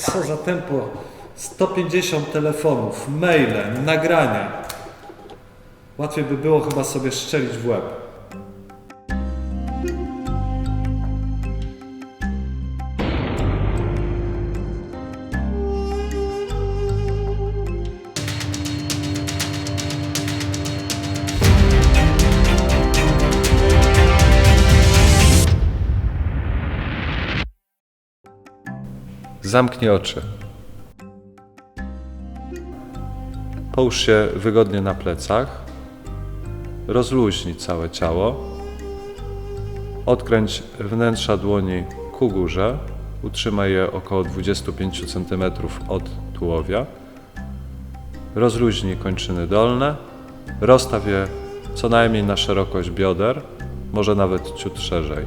Co za tempo. 150 telefonów, maile, nagrania. Łatwiej by było chyba sobie szczelić w łeb. Zamknij oczy. Połóż się wygodnie na plecach. Rozluźnij całe ciało. Odkręć wnętrza dłoni ku górze. Utrzymaj je około 25 cm od tułowia. Rozluźnij kończyny dolne. Rozstaw je co najmniej na szerokość bioder, może nawet ciut szerzej.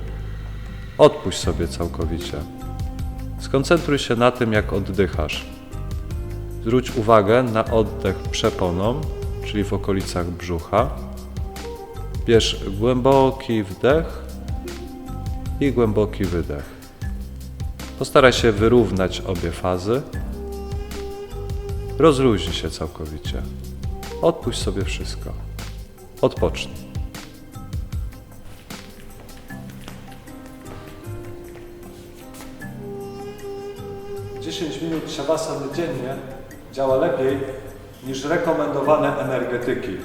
Odpuść sobie całkowicie. Skoncentruj się na tym, jak oddychasz. Zwróć uwagę na oddech przeponą, czyli w okolicach brzucha. Bierz głęboki wdech i głęboki wydech. Postaraj się wyrównać obie fazy. Rozluźnij się całkowicie. Odpuść sobie wszystko. Odpocznij. 10 minut shavasany dziennie działa lepiej niż rekomendowane energetyki.